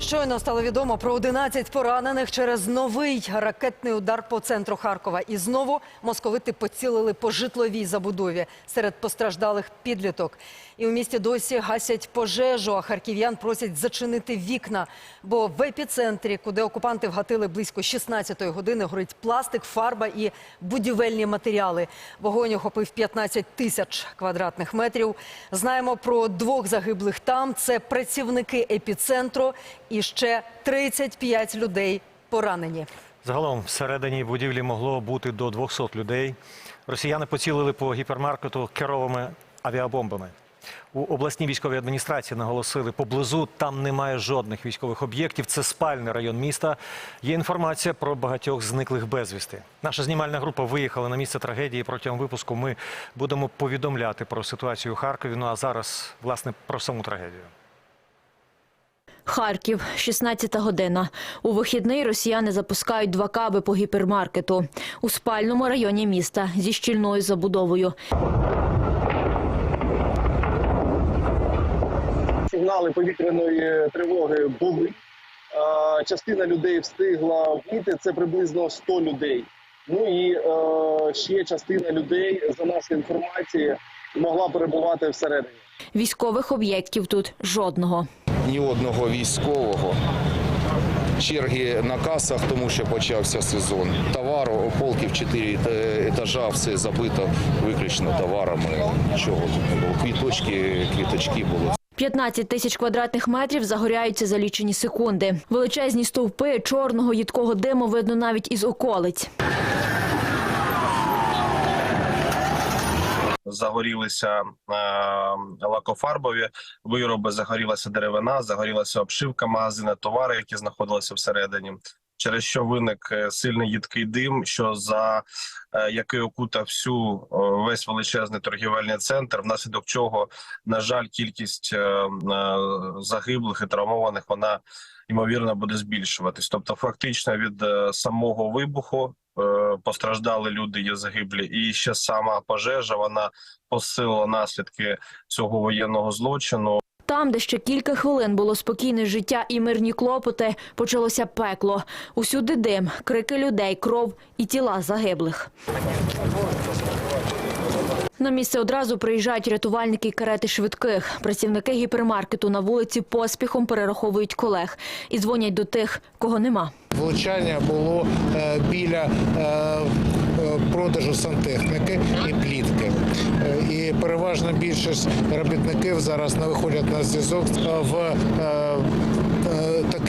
Щойно стало відомо про 11 поранених через новий ракетний удар по центру Харкова. І знову московити поцілили по житловій забудові серед постраждалих підліток. І у місті досі гасять пожежу, а харків'ян просять зачинити вікна. Бо в епіцентрі, куди окупанти вгатили близько 16-ї години, горить пластик, фарба і будівельні матеріали. Вогонь охопив 15 тисяч квадратних метрів. Знаємо про двох загиблих там. Це працівники епіцентру і ще 35 людей поранені. Загалом всередині будівлі могло бути до 200 людей. Росіяни поцілили по гіпермаркету керовими авіабомбами. У обласній військовій адміністрації наголосили, поблизу там немає жодних військових об'єктів. Це спальний район міста. Є інформація про багатьох зниклих безвісти. Наша знімальна група виїхала на місце трагедії. Протягом випуску ми будемо повідомляти про ситуацію у Харкові. Ну а зараз, власне, про саму трагедію. Харків, 16 година. У вихідний росіяни запускають два каби по гіпермаркету у спальному районі міста зі щільною забудовою. сигнали повітряної тривоги були. Частина людей встигла вийти, це приблизно 100 людей. Ну і е, ще частина людей, за нашою інформацією, могла перебувати всередині. Військових об'єктів тут жодного. Ні одного військового. Черги на касах, тому що почався сезон. Товару, полків 4 етажа, все забито виключно товарами. Нічого тут не було. Квіточки, квіточки були. 15 тисяч квадратних метрів загоряються за лічені секунди. Величезні стовпи чорного їдкого диму видно навіть із околиць. Загорілися е, лакофарбові вироби, загорілася деревина, загорілася обшивка магазина, товари, які знаходилися всередині. Через що виник е, сильний їдкий дим, що за е, який окутав всю весь величезний торгівельний центр, внаслідок чого, на жаль, кількість загиблих і травмованих вона ймовірно буде збільшуватись. Тобто, фактично від самого вибуху постраждали люди, є загиблі, і ще сама пожежа вона посилила наслідки цього воєнного злочину. Там, де ще кілька хвилин було спокійне життя і мирні клопоти, почалося пекло. Усюди дим, крики людей, кров і тіла загиблих. На місце одразу приїжджають рятувальники і карети швидких. Працівники гіпермаркету на вулиці поспіхом перераховують колег і дзвонять до тих, кого нема. Влучання було е, біля е, е, продажу сантехніки і плітки. І переважна більшість робітників зараз не виходять на зв'язок в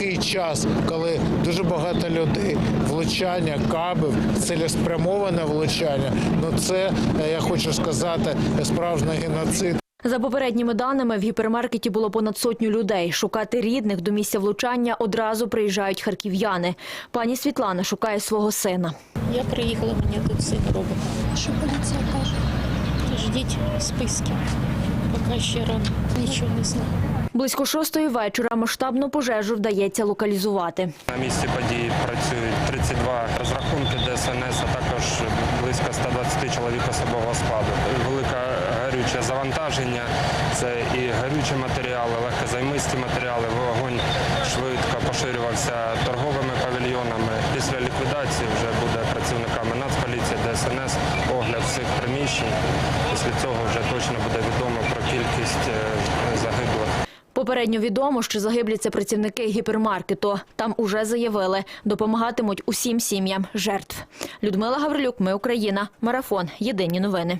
такий час, коли дуже багато людей, влучання, кабів, цілеспрямоване влучання. Ну це е, я хочу сказати справжній геноцид. За попередніми даними, в гіпермаркеті було понад сотню людей. Шукати рідних до місця влучання одразу приїжджають харків'яни. Пані Світлана шукає свого сина. Я приїхала, мені тут син робить. Що поліція каже? Ждіть списки. Поки ще рано, нічого не знаю. Близько шостої вечора масштабну пожежу вдається локалізувати. На місці події працюють 32 розрахунки ДСНС, а також близько 120 чоловік особового складу. Велике гарюче завантаження, це і гарючі матеріали, легкозаймисті матеріали. Вогонь швидко поширювався торговими павільйонами. Після ліквідації вже буде працівниками Нацполіції, ДСНС, огляд всіх приміщень. Після цього вже точно буде відомо про кількість е, загиблих. Попередньо відомо, що загибляться працівники гіпермаркету. Там уже заявили, допомагатимуть усім сім'ям жертв. Людмила Гаврилюк, ми Україна. Марафон. Єдині новини.